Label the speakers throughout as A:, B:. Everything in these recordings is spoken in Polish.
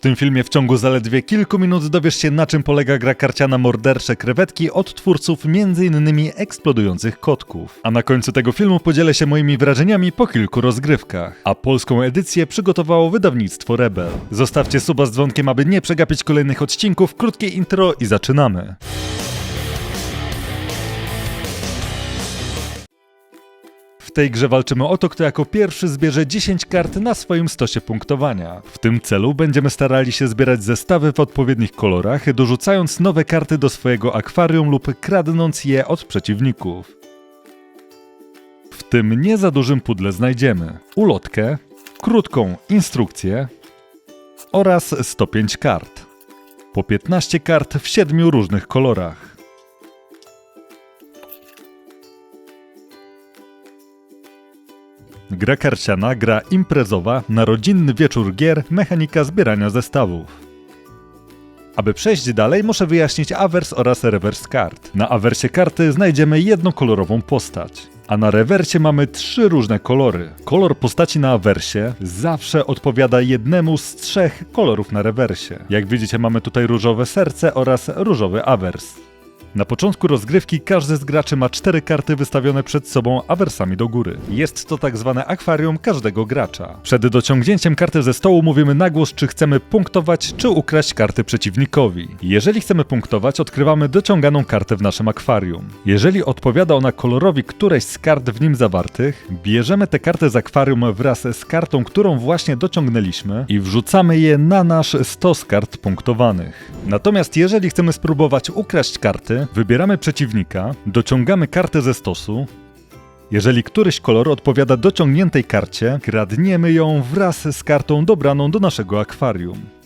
A: W tym filmie w ciągu zaledwie kilku minut dowiesz się na czym polega gra karciana Mordercze Krewetki od twórców m.in. eksplodujących kotków. A na końcu tego filmu podzielę się moimi wrażeniami po kilku rozgrywkach. A polską edycję przygotowało wydawnictwo Rebel. Zostawcie suba z dzwonkiem, aby nie przegapić kolejnych odcinków, krótkie intro i zaczynamy. W tej grze walczymy o to, kto jako pierwszy zbierze 10 kart na swoim stosie punktowania. W tym celu będziemy starali się zbierać zestawy w odpowiednich kolorach, dorzucając nowe karty do swojego akwarium lub kradnąc je od przeciwników. W tym nie za dużym pudle znajdziemy ulotkę, krótką instrukcję oraz 105 kart. Po 15 kart w 7 różnych kolorach. Gra karciana, gra imprezowa, na rodzinny wieczór gier, mechanika zbierania zestawów. Aby przejść dalej, muszę wyjaśnić awers oraz rewers kart. Na awersie karty znajdziemy jednokolorową postać, a na rewersie mamy trzy różne kolory. Kolor postaci na awersie zawsze odpowiada jednemu z trzech kolorów na rewersie. Jak widzicie, mamy tutaj różowe serce oraz różowy awers. Na początku rozgrywki każdy z graczy ma cztery karty wystawione przed sobą awersami do góry. Jest to tak zwane akwarium każdego gracza. Przed dociągnięciem karty ze stołu mówimy na głos, czy chcemy punktować, czy ukraść karty przeciwnikowi. Jeżeli chcemy punktować, odkrywamy dociąganą kartę w naszym akwarium. Jeżeli odpowiada ona kolorowi którejś z kart w nim zawartych, bierzemy tę kartę z akwarium wraz z kartą, którą właśnie dociągnęliśmy i wrzucamy je na nasz stos kart punktowanych. Natomiast jeżeli chcemy spróbować ukraść karty, wybieramy przeciwnika, dociągamy kartę ze stosu. Jeżeli któryś kolor odpowiada dociągniętej karcie, kradniemy ją wraz z kartą dobraną do naszego akwarium.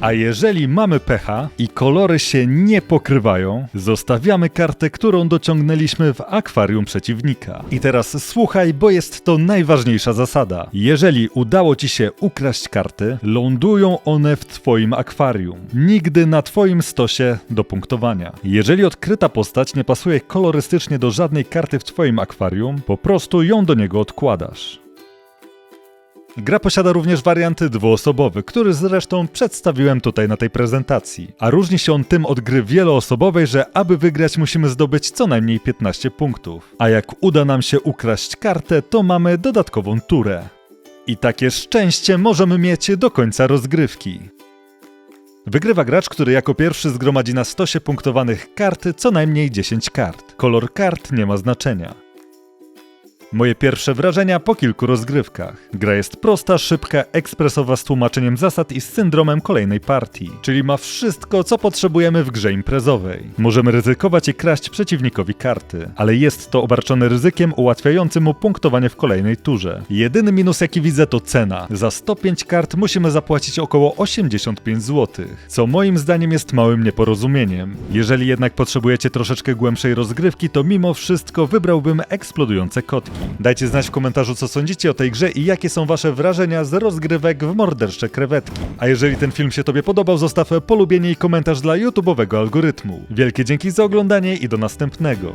A: A jeżeli mamy pecha i kolory się nie pokrywają, zostawiamy kartę, którą dociągnęliśmy w akwarium przeciwnika. I teraz słuchaj, bo jest to najważniejsza zasada. Jeżeli udało ci się ukraść karty, lądują one w twoim akwarium. Nigdy na twoim stosie do punktowania. Jeżeli odkryta postać nie pasuje kolorystycznie do żadnej karty w twoim akwarium, po prostu ją do niego odkładasz. Gra posiada również wariant dwuosobowy, który zresztą przedstawiłem tutaj na tej prezentacji. A różni się on tym od gry wieloosobowej, że aby wygrać musimy zdobyć co najmniej 15 punktów. A jak uda nam się ukraść kartę, to mamy dodatkową turę. I takie szczęście możemy mieć do końca rozgrywki. Wygrywa gracz, który jako pierwszy zgromadzi na stosie punktowanych kart co najmniej 10 kart. Kolor kart nie ma znaczenia. Moje pierwsze wrażenia po kilku rozgrywkach. Gra jest prosta, szybka, ekspresowa z tłumaczeniem zasad i z syndromem kolejnej partii, czyli ma wszystko, co potrzebujemy w grze imprezowej. Możemy ryzykować i kraść przeciwnikowi karty, ale jest to obarczone ryzykiem ułatwiającym mu punktowanie w kolejnej turze. Jedyny minus jaki widzę to cena. Za 105 kart musimy zapłacić około 85 zł, co moim zdaniem jest małym nieporozumieniem. Jeżeli jednak potrzebujecie troszeczkę głębszej rozgrywki, to mimo wszystko wybrałbym eksplodujące kotki. Dajcie znać w komentarzu, co sądzicie o tej grze i jakie są wasze wrażenia z rozgrywek w mordercze krewetki. A jeżeli ten film się tobie podobał, zostaw polubienie i komentarz dla YouTube'owego algorytmu. Wielkie dzięki za oglądanie i do następnego.